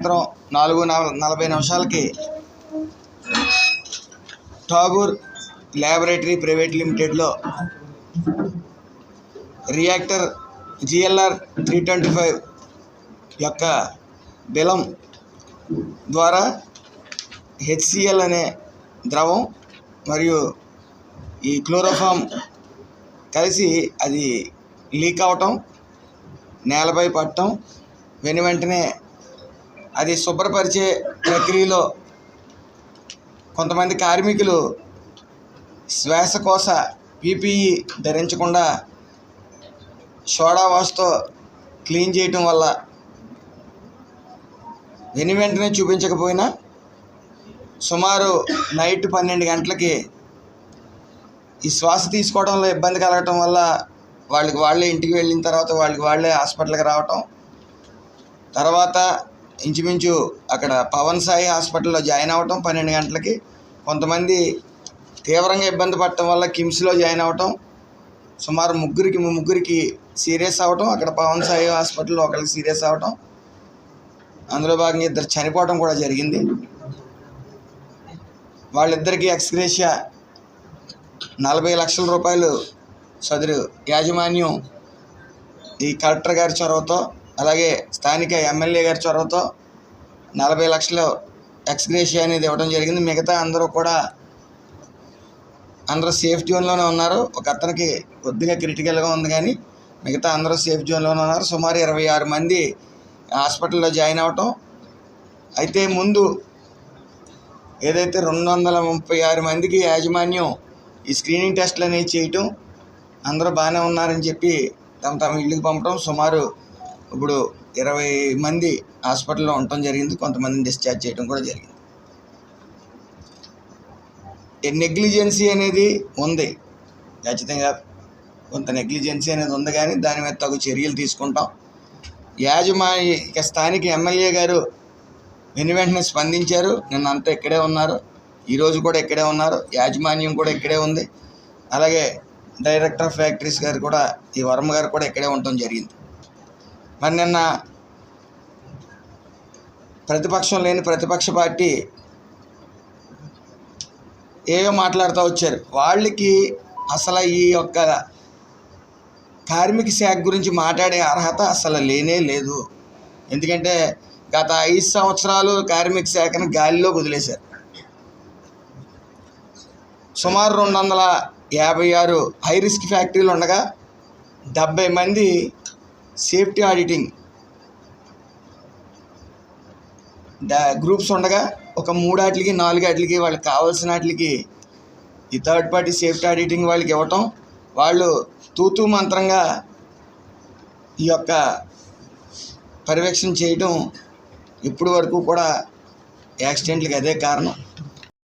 సాయంత్రం నాలుగు నలభై నిమిషాలకి Tagore laboratory private లిమిటెడ్లో reactor GLR three twenty five యొక్క బిలం ద్వారా హెచ్సిఎల్ అనే ద్రవం మరియు ఈ క్లోరోఫామ్ కలిసి అది లీక్ అవటం నేలపై పట్టడం వెను వెంటనే అది శుభ్రపరిచే ప్రక్రియలో కొంతమంది కార్మికులు శ్వాసకోశ పీపీఈ ధరించకుండా సోడా వాష్తో క్లీన్ చేయటం వల్ల వెను వెంటనే చూపించకపోయినా సుమారు నైట్ పన్నెండు గంటలకి ఈ శ్వాస తీసుకోవడంలో ఇబ్బంది కలగటం వల్ల వాళ్ళకి వాళ్ళే ఇంటికి వెళ్ళిన తర్వాత వాళ్ళకి వాళ్ళే హాస్పిటల్కి రావటం తర్వాత ఇంచుమించు అక్కడ పవన్ సాయి హాస్పిటల్లో జాయిన్ అవ్వటం పన్నెండు గంటలకి. కొంతమంది తీవ్రంగా ఇబ్బంది పడటం వల్ల కిమ్స్లో జాయిన్ అవ్వటం సుమారు ముగ్గురికి ముగ్గురికి సీరియస్ అవ్వటం అక్కడ పవన్ సాయి హాస్పిటల్లో ఒకరికి సీరియస్ అవ్వటం. అందులో భాగంగా ఇద్దరు చనిపోవడం కూడా జరిగింది. వాళ్ళిద్దరికీ ఎక్స్గ్రేషియా నలభై లక్షల రూపాయలు సదరు యాజమాన్యం ఈ కలెక్టర్ గారి చొరవతో అలాగే స్థానిక ఎమ్మెల్యే గారి చొరవతో నలభై లక్షలు ఎక్స్గ్రేషియా అనేది ఇవ్వడం జరిగింది. మిగతా అందరూ కూడా అందరూ సేఫ్ జోన్లోనే ఉన్నారు. ఒక అతనికి కొద్దిగా క్రిటికల్గా ఉంది కానీ మిగతా అందరూ సేఫ్ జోన్లోనే ఉన్నారు. సుమారు ఇరవై ఆరు మంది హాస్పిటల్లో జాయిన్ అవ్వటం. అయితే ముందు ఏదైతే రెండు వందల ముప్పై ఆరు మందికి యాజమాన్యం ఈ స్క్రీనింగ్ టెస్ట్లు అనేవి చేయటం అందరూ బాగానే ఉన్నారని చెప్పి తమ తమ ఇళ్ళకి పంపడం సుమారు ఇప్పుడు ఇరవై మంది హాస్పిటల్లో ఉండటం జరిగింది కొంతమందిని డిశ్చార్జ్ చేయడం కూడా జరిగింది. నెగ్లిజెన్సీ అనేది ఉంది. ఖచ్చితంగా కొంత నెగ్లిజెన్సీ అనేది ఉంది కానీ దాని మీద తగు చర్యలు తీసుకుంటాం. యాజమాన్య స్థానిక ఎమ్మెల్యే గారు వెను వెంటనే స్పందించారు. నిన్న అంతా ఇక్కడే ఉన్నారు. ఈరోజు కూడా ఇక్కడే ఉన్నారు. యాజమాన్యం కూడా ఇక్కడే ఉంది. అలాగే డైరెక్టర్ ఆఫ్ ఫ్యాక్టరీస్ గారు కూడా ఈ వర్మ గారు కూడా ఇక్కడే ఉండటం జరిగింది. మరి నిన్న ప్రతిపక్షం లేని ప్రతిపక్ష పార్టీ ఏవో మాట్లాడుతూ వచ్చారు? వాళ్ళకి అసలు ఈ యొక్క కార్మిక శాఖ గురించి మాట్లాడే అర్హత అసలు లేనే లేదు. ఎందుకంటే గత ఐదు సంవత్సరాలు కార్మిక శాఖను గాలిలో వదిలేశారు. సుమారు రెండు వందల యాభై ఆరు హై రిస్క్ ఫ్యాక్టరీలు ఉండగా డెబ్బై మంది సేఫ్టీ ఆడిటింగ్ గ్రూప్స్ ఉండగా ఒక మూడాటికి నాలుగాటికి వాళ్ళకి కావాల్సిన వాటికి ఈ థర్డ్ పార్టీ సేఫ్టీ ఆడిటింగ్ వాళ్ళకి ఇవ్వటం. వాళ్ళు తూతూ మంత్రంగా ఈ యొక్క పర్యవేక్షణ చేయటం ఇప్పటి వరకు కూడా యాక్సిడెంట్లకి అదే కారణం.